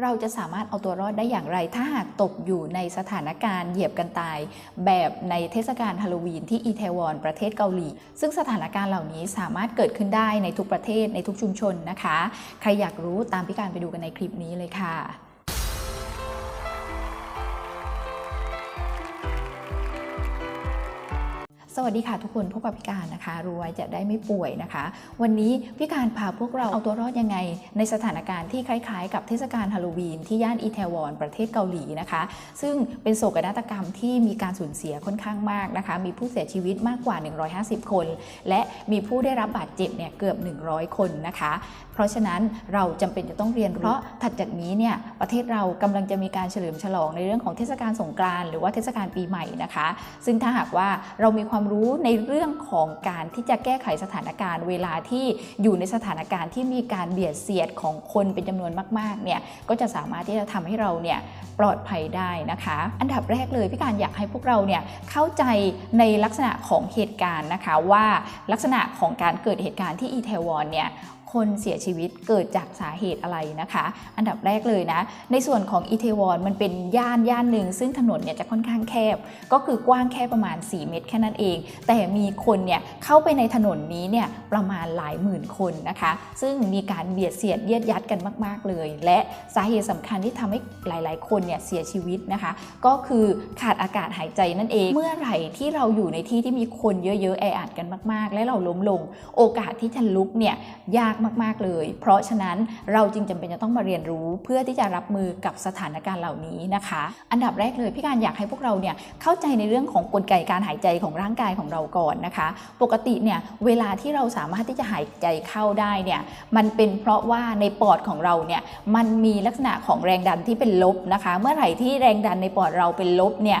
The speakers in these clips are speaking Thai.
เราจะสามารถเอาตัวรอดได้อย่างไร ถ้าหากตกอยู่ในสถานการณ์เหยียบกันตาย แบบในเทศกาลฮาโลวีนที่อีเทวอนประเทศเกาหลี ซึ่งสถานการณ์เหล่านี้สามารถเกิดขึ้นได้ในทุกประเทศในทุกชุมชนนะคะ ใครอยากรู้ตามพิการไปดูกันในคลิปนี้เลยค่ะ สวัสดีค่ะทุกคนพบกับพี่การนะคะรวยจะได้ไม่ป่วยนะคะ วันนี้พี่การพาพวกเราเอาตัวรอดยังไง ในสถานการณ์ที่คล้ายๆ กับเทศกาลฮาโลวีนที่ย่านอีเทวอนประเทศเกาหลีนะคะ ซึ่งเป็นโศกนาฏกรรมที่มีการสูญเสียค่อนข้างมากนะคะ มีผู้เสียชีวิตมากกว่า 150 คน และมีผู้ได้รับบาดเจ็บเนี่ยเกือบ 100 คนนะคะ เพราะฉะนั้นเราจำเป็นจะต้องเรียนรู้เพราะถัดจากนี้เนี่ยประเทศเรากำลังจะมีการเฉลิมฉลองในเรื่องของเทศกาลสงกรานต์หรือว่าเทศกาลปีใหม่นะคะ ซึ่งถ้าหากว่าเรามีความความรู้ในเรื่องของการที่จะแก้ไขสถานการณ์ เวลาที่อยู่ในสถานการณ์ที่มีการเบียดเสียดของคนเป็นจำนวนมากๆเนี่ยก็จะสามารถที่จะทำให้เราเนี่ยปลอดภัยได้นะคะ อันดับแรกเลยพี่การอยากให้พวกเราเนี่ยเข้าใจในลักษณะของเหตุการณ์นะคะว่าลักษณะของการเกิดเหตุการณ์ที่อีเทวอนเนี่ย คนเสียชีวิตเกิดจากสาเหตุอะไรนะคะ อันดับแรกเลยนะ ในส่วนของอีเทวอนมันเป็นย่านย่านหนึ่งซึ่งถนนเนี่ยจะค่อนข้างแคบ ก็คือกว้างแค่ประมาณ 4 เมตรแค่นั้นเอง แต่มีคนเนี่ยเข้าไปในถนนนี้เนี่ยประมาณหลายหมื่นคนนะคะ ซึ่งมีการเบียดเสียดเยียดยัดกันมาก ๆเลย และสาเหตุสำคัญที่ทำให้หลาย ๆ คนเนี่ยเสียชีวิตนะคะ ก็คือขาดอากาศหายใจนั่นเอง เมื่อไหร่ที่เราอยู่ในที่ที่มีคนเยอะๆแออัดกันมาก ๆ และเราล้มลง โอกาสที่จะลุกเนี่ยยากมาก ๆ เลย เพราะฉะนั้นเราจึงจำเป็นจะต้องมาเรียนรู้เพื่อที่จะรับมือกับสถานการณ์เหล่านี้นะคะ อันดับแรกเลยพี่การอยากให้พวกเราเนี่ยเข้าใจในเรื่องของกลไกการหายใจของร่างกายของเราก่อนนะคะ ปกติเนี่ยเวลาที่เราสามารถที่จะหายใจเข้าได้เนี่ยมันเป็นเพราะว่าในปอดของเราเนี่ยมันมีลักษณะของแรงดันที่เป็นลบนะคะ เมื่อไหร่ที่แรงดันในปอดเราเป็นลบเนี่ย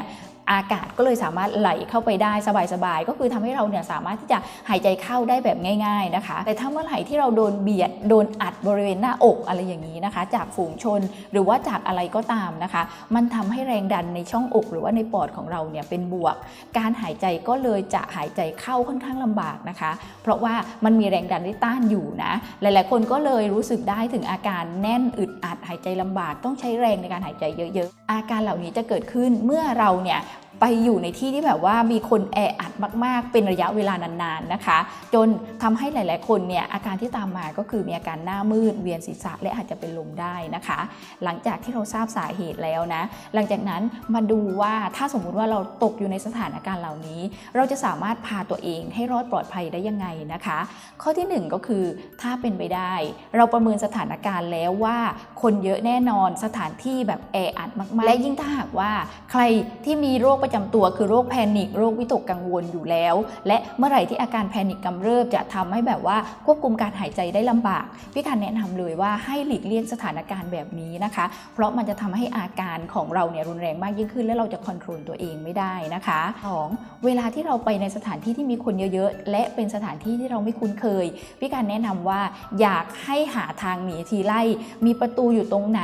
อากาศก็เลยสามารถไหลเข้าไปได้สบายๆ ก็คือทำให้เราเนี่ยสามารถที่จะหายใจเข้าได้แบบง่าย ๆนะคะ แต่ถ้าเมื่อไหร่ที่เราโดนเบียดโดนอัดบริเวณหน้าอกอะไรอย่างนี้นะคะ จากฝูงชนหรือว่าจากอะไรก็ตามนะคะ มันทำให้แรงดันในช่องอก หรือว่าในปอดของเราเนี่ยเป็นบวก การหายใจก็เลยจะหายใจเข้าค่อนข้างลำบากนะคะ เพราะว่ามันมีแรงดันที่ต้านอยู่นะหลายๆ คนก็เลยรู้สึกได้ถึงอาการแน่นอึดอัดหายใจลำบาก ต้องใช้แรงในการหายใจเยอะ ๆ อาการเหล่านี้จะเกิดขึ้นเมื่อเราเนี่ยไปอยู่ในที่ที่แบบว่ามีคนแออัดมาก ๆ เป็นระยะเวลานานๆนะคะ จนทำให้หลาย ๆ คนเนี่ยอาการที่ตามมาก็คือมีอาการหน้ามืดเวียนศีรษะและอาจจะเป็นลมได้นะคะ หลังจากที่เราทราบสาเหตุแล้วนะ หลังจากนั้นมาดูว่าถ้าสมมุติว่าเราตกอยู่ในสถานการณ์เหล่านี้ เราจะสามารถพาตัวเองให้รอดปลอดภัยได้ยังไงนะคะ ข้อที่หนึ่งก็คือถ้าเป็นไปได้ เราประเมินสถานการณ์แล้วว่า คนเยอะแน่นอนสถานที่แบบแออัดมาก ๆ และยิ่งถ้าหากว่าใครที่มีโรคประจำตัวคือโรคแพนิคโรควิตกกังวลอยู่แล้ว และเมื่อไหร่ที่อาการแพนิคกำเริบจะทำให้แบบว่าควบคุมการหายใจได้ลำบาก พี่การแนะนำเลยว่าให้หลีกเลี่ยงสถานการณ์แบบนี้นะคะ เพราะมันจะทำให้อาการของเราเนี่ยรุนแรงมากยิ่งขึ้น และเราจะควบคุมตัวเองไม่ได้นะคะ 2. เวลาที่เราไปในสถานที่ที่มีคนเยอะๆ และเป็นสถานที่ที่เราไม่คุ้นเคย พี่การแนะนำว่าอยากให้หาทางหนีทีไล่ มีประตูอยู่ตรงไหน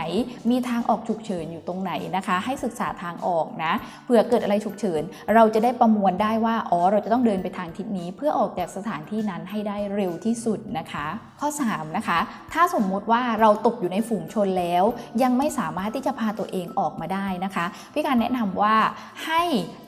มีทางออกฉุกเฉินอยู่ตรงไหนนะคะ ให้ศึกษาทางออกนะเผื่อเกิดอะไรฉุกเฉิน เราจะได้ประมวลได้ว่า อ๋อ เราจะต้องเดินไปทางทิศนี้เพื่อออกจากสถานที่นั้นให้ได้เร็วที่สุดนะคะ ข้อ 3 นะคะ ถ้าสมมุติว่าเราตกอยู่ในฝูงชนแล้ว ยังไม่สามารถที่จะพาตัวเองออกมาได้นะคะพี่การแนะนำว่าให้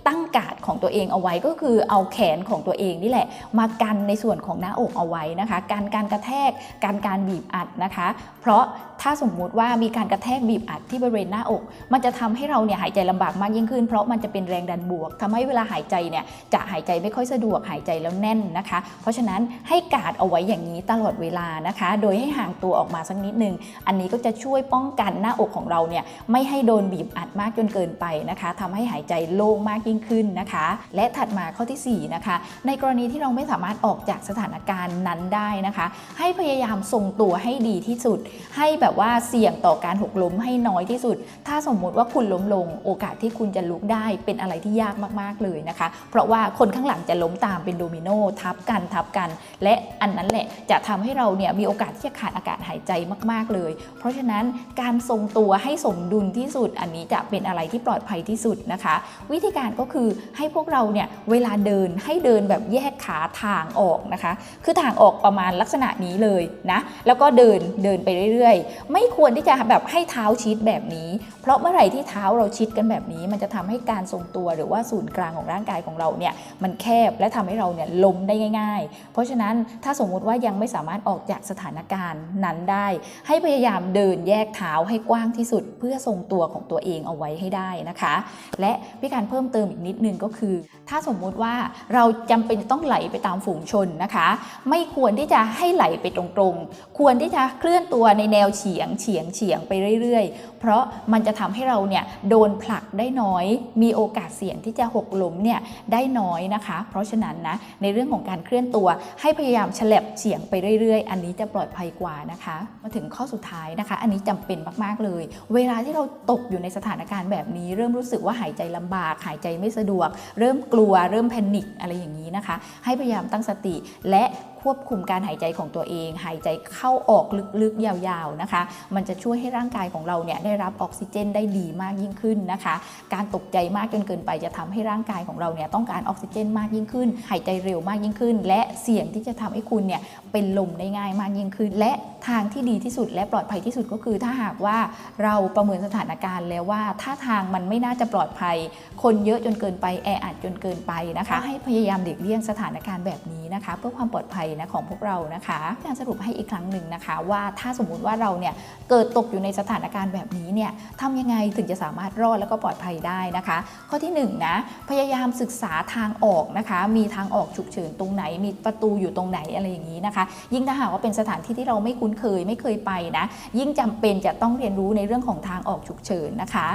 ตั้งการ์ดของตัวเองเอาไว้ก็คือเอาแขนของตัวเองนี่แหละ มากันในส่วนของหน้าอกเอาไว้นะคะ การการกระแทกการการบีบอัดนะคะ เพราะ ถ้าสมมุติว่ามีการกระแทกบีบอัดที่บริเวณหน้าอก มันจะทำให้เราเนี่ยหายใจลำบากมากยิ่งขึ้น เพราะมันจะเป็นแรงดันบวกทำให้เวลาหายใจเนี่ยจะหายใจไม่ค่อยสะดวกหายใจแล้วแน่นนะคะ เพราะฉะนั้นให้กาดเอาไว้อย่างนี้ตลอดเวลานะคะ โดยให้ห่างตัวออกมาสักนิดนึง อันนี้ก็จะช่วยป้องกันหน้าอกของเราเนี่ยไม่ให้โดนบีบอัดมากจนเกินไปนะคะทำให้หายใจโล่งมากยิ่งขึ้นนะคะ และถัดมาข้อทีสี่4นะคะในกรณีที่เราไม่สามารถออกจากสถานการณ์นั้นได้นะคะ ให้พยายามทรงตัวให้ดีที่สุดให้แบบแบบว่าเสี่ยงต่อการหกล้มให้น้อยที่สุด ถ้าสมมุติว่าคุณล้มลง โอกาสที่คุณจะลุกได้เป็นอะไรที่ยากมากๆเลยนะคะ เพราะว่าคนข้างหลังจะล้มตามเป็นโดมิโนทับกันทับกัน และอันนั้นแหละจะทำให้เราเนี่ยมีโอกาสที่จะขาดอากาศหายใจมาก ๆเลย เพราะฉะนั้นการทรงตัวให้สมดุลที่สุด อันนี้จะเป็นอะไรที่ปลอดภัยที่สุดนะคะ วิธีการก็คือให้พวกเราเนี่ยเวลาเดินให้เดินแบบแยกขาทางออกนะคะ คือทางออกประมาณลักษณะนี้เลยนะแล้วก็เดินเดินไปเรื่อยๆไม่ควรที่จะแบบให้เท้าชิดแบบนี้ เพราะเมื่อไหร่ที่เท้าเราชิดกันแบบนี้ มันจะทำให้การทรงตัวหรือว่าศูนย์กลางของร่างกายของเราเนี่ยมันแคบและทำให้เราเนี่ยล้มได้ง่าย ๆ เพราะฉะนั้นถ้าสมมุติว่ายังไม่สามารถออกจากสถานการณ์นั้นได้ ให้พยายามเดินแยกเท้าให้กว้างที่สุด เพื่อทรงตัวของตัวเองเอาไว้ให้ได้นะคะ และพี่การเพิ่มเติมอีกนิดนึงก็คือ ถ้าสมมุติว่าเราจำเป็นต้องไหลไปตามฝูงชนนะคะ ไม่ควรที่จะให้ไหลไปตรงๆ ควรที่จะเคลื่อนตัวในแนวเฉียียงเฉียงเฉียงไปเรื่อยๆ เพราะมันจะทำให้เราเนี่ยโดนผลักได้น้อย มีโอกาสเสี่ยงที่จะหกล้มเนี่ยได้น้อยนะคะ เพราะฉะนั้นนะในเรื่องของการเคลื่อนตัวให้พยายามฉลับเฉียงไปเรื่อยๆ อันนี้จะปลอดภัยกว่านะคะ มาถึงข้อสุดท้ายนะคะ อันนี้จำเป็นมากๆเลย เวลาที่เราตกอยู่ในสถานการณ์แบบนี้ เริ่มรู้สึกว่าหายใจลำบาก หายใจไม่สะดวก เริ่มกลัว เริ่มแพนิคอะไรอย่างนี้นะคะ ให้พยายามตั้งสติและ ควบคุมการหายใจของตัวเอง หายใจเข้าออกลึกๆยาวๆนะคะ มันจะช่วยให้ร่างกายของเราเนี่ยได้รับออกซิเจนได้ดีมากยิ่งขึ้นนะคะ การตกใจมากจนเกินไปจะทำให้ร่างกายของเราเนี่ยต้องการออกซิเจนมากยิ่งขึ้น หายใจเร็วมากยิ่งขึ้น และเสี่ยงที่จะทำให้คุณเนี่ยเป็นลมได้ง่ายมากยิ่งขึ้น และทางที่ดีที่สุดและปลอดภัยที่สุดก็คือ ถ้าหากว่าเราประเมินสถานการณ์แล้วว่าถ้าทางมันไม่น่าจะปลอดภัย คนเยอะจนเกินไปแออัดจนเกินไปนะคะ ให้พยายามหลีกเลี่ยงสถานการณ์แบบนี้ นะคะเพื่อความปลอดภัยนะของพวกเรานะคะการสรุปให้อีกครั้งหนึ่งนะคะ ว่าถ้าสมมุติว่าเราเนี่ยเกิดตกอยู่ในสถานการณ์แบบนี้เนี่ยทำยังไงถึงจะสามารถรอดแล้วก็ปลอดภัยได้นะคะ ข้อที่1นนะพยายามศึกษาทางออกนะคะ มีทางออกฉุกเฉินตรงไหน มีประตูอยู่ตรงไหนอะไรอย่างนี้นะคะ ยิ่งถ้าหากว่าเป็นสถานที่ที่เราไม่คุ้นเคยไม่เคยไปนะ ยิ่งจำเป็นจะต้องเรียนรู้ในเรื่องของทางออกฉุกเฉินนะคะ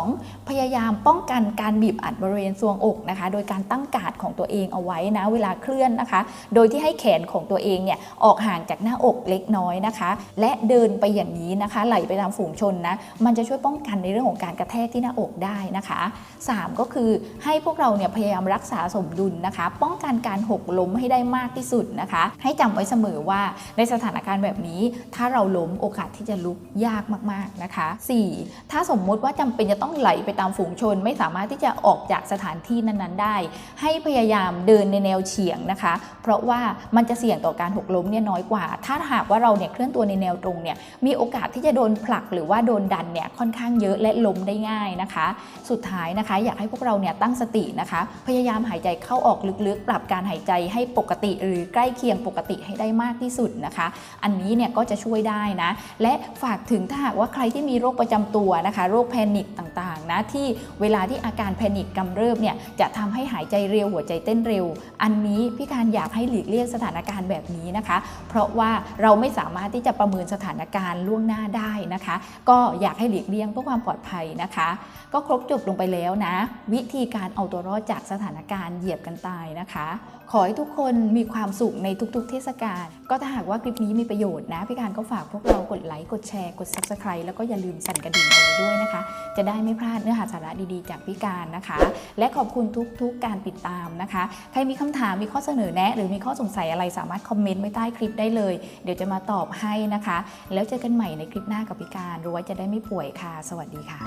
2. พยายามป้องกันการบีบอัดบริเวณทรวงอกนะคะ โดยการตั้งการ์ดของตัวเองเอาไว้นะเวลาเคลื่อนนะคะโดยที่ให้แขนของตัวเองเนี่ยออกห่างจากหน้าอกเล็กน้อยนะคะ และเดินไปอย่างนี้นะคะ ไหลไปตามฝูงชนนะ มันจะช่วยป้องกันในเรื่องของการกระแทกที่หน้าอกได้นะคะ 3 ก็คือให้พวกเราเนี่ยพยายามรักษาสมดุลนะคะ ป้องกันการหกล้มให้ได้มากที่สุดนะคะ ให้จำไว้เสมอว่าในสถานการณ์แบบนี้ ถ้าเราล้มโอกาสที่จะลุกยากมากๆนะคะ 4. ถ้าสมมุติว่าจำเป็นจะต้องไหลไปตามฝูงชน ไม่สามารถที่จะออกจากสถานที่นั้นๆ ได้ ให้พยายามเดินในแนวเฉียงนะคะเพราะว่ามันจะเสี่ยงต่อการหกล้มเนี่ยน้อยกว่า ถ้าหากว่าเราเนี่ยเคลื่อนตัวในแนวตรงเนี่ยมีโอกาสที่จะโดนผลักหรือว่าโดนดันเนี่ยค่อนข้างเยอะและล้มได้ง่ายนะคะ สุดท้ายนะคะ อยากให้พวกเราเนี่ยตั้งสตินะคะ พยายามหายใจเข้าออกลึกๆ ปรับการหายใจให้ปกติ หรือใกล้เคียงปกติให้ได้มากที่สุดนะคะ อันนี้เนี่ยก็จะช่วยได้นะ และฝากถึงถ้าหากว่าใครที่มีโรคประจำตัวนะคะโรคแพนิคต่างๆนะที่เวลาที่อาการแพนิคกำเริบเนี่ยจะทำให้หายใจเร็วหัวใจเต้นเร็ว อันนี้พี่การอยากากให้หลีกเลี่ยงสถานการณ์แบบนี้นะคะ เพราะว่าเราไม่สามารถที่จะประเมินสถานการณ์ล่วงหน้าได้นะคะ ก็อยากให้หลีกเลี่ยงเพื่อความปลอดภัยนะคะ ก็ครบจบลงไปแล้วนะ วิธีการเอาตัวรอดจากสถานการณ์เหยียบกันตายนะคะ ขอให้ทุกคนมีความสุขในทุกๆ เทศกาลก็ถ้าหากว่าคลิปนี้มีประโยชน์นะพี่การก็ฝากพวกเรากดไลค์กดแชร์กด subscribe แล้วก็อย่าลืมสั่นกระดิ่งเอาไว้ด้วยนะคะ จะได้ไม่พลาดเนื้อหาสาระดีๆ จากพี่การนะคะ และขอบคุณทุกๆการติดตามนะคะ ใครมีคำถามมีข้อเสนอแนะหรือมีข้อสงสัยอะไรสามารถคอมเมนต์ไว้ใต้คลิปได้เลย เดี๋ยวจะมาตอบให้นะคะ แล้วเจอกันใหม่ในคลิปหน้ากับพิการรู้ไว้จะได้ไม่ป่วยค่ะ สวัสดีค่ะ